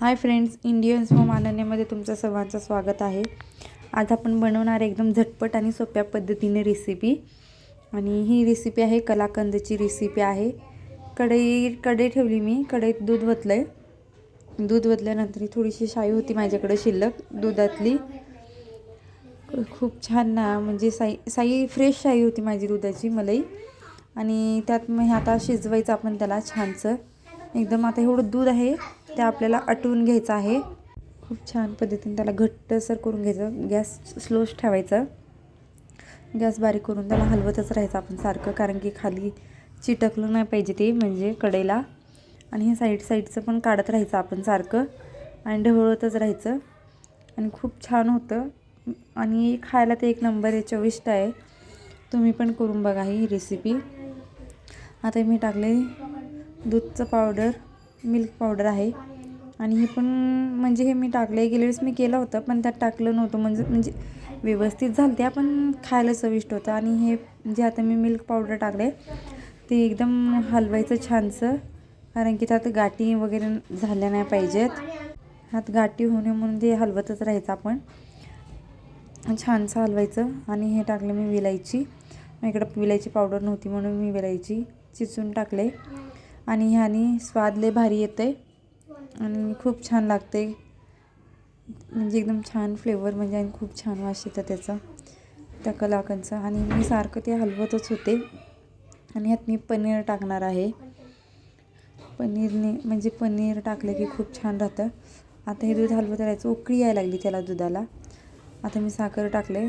हाय friends Indians home अनन्यामध्ये तुमचं सर्वांचं स्वागत आहे. आज आपण बनवणार एकदम झटपट आणि सोप्या पद्धतीने रेसिपी आणि ही रेसिपी आहे कलाकंदची रेसिपी आहे. कढई कढई ठेवली मी. कढईत दूध वतलं आहे दूध वतल्यानंतर थोडीशी शाई होती माझ्याकडे शिल्लक दुधातली. खूप छान ना म्हणजे साई साई फ्रेश शाई होती माझी दुधाची मलाई. आणि त्यात मग आता शिजवायचं आपण त्याला छानसं. एकदम आता एवढं दूध आहे ते आपल्याला आटवून घ्यायचं आहे. खूप छान पद्धतीने त्याला घट्टसर करून घ्यायचं. गॅस स्लोच ठेवायचं. गॅस बारीक करून त्याला हलवतच राहायचं आपण सारखं कारण की खाली चिटकलं नाही पाहिजे ते म्हणजे कडेला आणि हे साईड साईडचं पण काढत राहायचं आपण सारखं. आणि ढवळतच राहायचं. आणि खूप छान होतं. आणि खायला ते एक नंबर आहे चविष्ट आहे. तुम्ही पण करून बघा ही रेसिपी आता मी टाकले दूधचं पावडर मिल्क पावडर आहे. आणि हे पण म्हणजे हे मी टाकलं गेल्या वेळेस मी केलं होतं पण त्यात टाकलं नव्हतं. म्हणजे म्हणजे व्यवस्थित झालं त्या पण खायला चविष्ट होतं. आणि हे जे आता मी मिल्क पावडर टाकले ते एकदम हलवायचं छानसं कारण की त्यात गाठी वगैरे झाल्या नाही पाहिजेत. हात गाठी होणे म्हणून ते हलवतच राहायचं आपण. छानसं हलवायचं. आणि हे टाकलं मी विलायची. इकडं विलायची पावडर नव्हती म्हणून मी विलायची चिचून टाकले आणि ह्याने स्वाद लय भारी येते आणि खूप छान लागते. म्हणजे एकदम छान फ्लेवर म्हणजे आणि खूप छान वास येतं त्याचा त्या कलाकंदचा आणि मी सारखं ते हलवतच होते. आणि ह्यात मी पनीर टाकणार आहे. पनीरने म्हणजे पनीर टाकलं की खूप छान राहतं. आता हे दूध हलवत राहायचं उकळी यायला लागली त्याला दुधाला. आता मी साखर टाकले.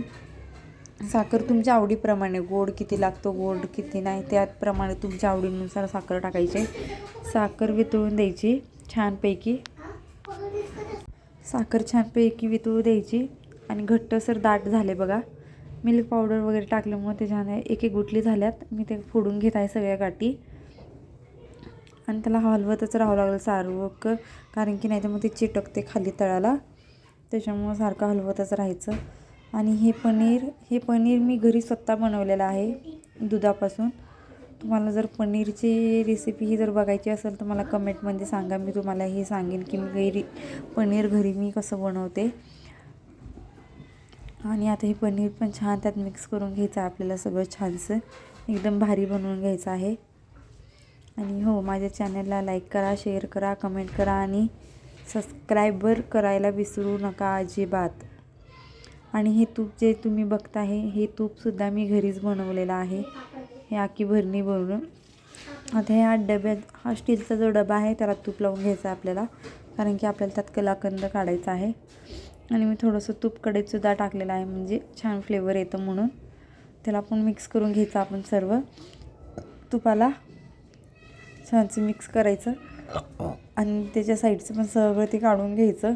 साखर तुमच्या आवडीप्रमाणे गोड किती लागतो गोड किती नाही त्याप्रमाणे तुमच्या आवडीनुसार साखर टाकायची. साखर वितळून द्यायची. छानपैकी. साखर छानपैकी वितळू द्यायची आणि घट्टसर दाट झाले बघा. मिल्क पावडर वगैरे टाकल्यामुळे ते छान आहे एक एक गुटली झाल्यात. मी ते फोडून घेत आहे सगळ्या गाठी. आणि त्याला हलवतच राहावं लागलं सारवं कारण की नाही तर मग ते चिटकते खाली तळाला. त्याच्यामुळं सारखं हलवतच राहायचं. आणि हे पनीर हे पनीर मी घरी स्वतः बनवलेलं आहे दुधापासून. तुम्हाला जर पनीरची रेसिपी ही जर बघायची असेल तर मला कमेंटमध्ये सांगा. मी तुम्हाला हे सांगेन की मी घरी पनीर घरी मी कसं बनवते. आणि आता हे पनीर पण छान त्यात मिक्स करून घ्यायचं आहे आपल्याला सगळं छानसं. एकदम भारी बनवून घ्यायचं आहे. आणि हो माझ्या चॅनलला लाईक करा शेअर करा कमेंट करा आणि सबस्क्रायबर करायला विसरू नका अजिबात. आणि हे तूप जे तुम्ही बघता आहे हे तूपसुद्धा मी घरीच बनवलेलं आहे. हे आखी भरणी बनवून आता ह्या डब्यात हा स्टीलचा जो डबा आहे त्याला तूप लावून घ्यायचा आपल्याला. कारण की आपल्याला त्यात कलाकंद काढायचा आहे. आणि मी थोडंसं तूप कडेतसुद्धा टाकलेलं आहे म्हणजे छान फ्लेवर येतं म्हणून. त्याला आपण मिक्स करून घ्यायचं आपण सर्व. तुपाला छानचं मिक्स करायचं. आणि त्याच्या साईडचं पण सगळं ते काढून घ्यायचं.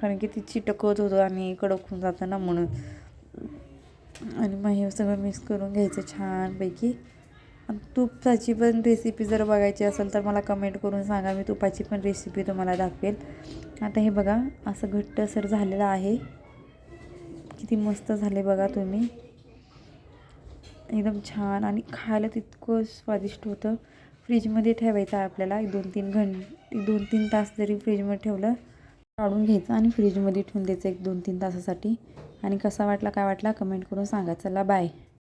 कारण की ती चिटकत होतं आणि कडक होऊन जातं ना म्हणून. आणि मग हे सगळं मिक्स करून घ्यायचं छानपैकी. आणि तुपाची पण रेसिपी जर बघायची असेल तर मला कमेंट करून सांगा मी तुपाची पण रेसिपी तुम्हाला दाखवेल. आता हे बघा असं घट्टसर झालेलं आहे. किती मस्त झाले बघा तुम्ही. एकदम छान आणि खायला तितकं स्वादिष्ट होतं. फ्रीजमध्ये ठेवायचं आहे आपल्याला एक दोन तीन घं दोन तीन तास जरी फ्रीजमध्ये ठेवलं काढून घ्यायचं आणि फ्रीजमध्ये ठेवून द्यायचं एक दोन तीन तासासाठी. आणि कसा वाटला काय वाटला कमेंट करून सांगा. चला बाय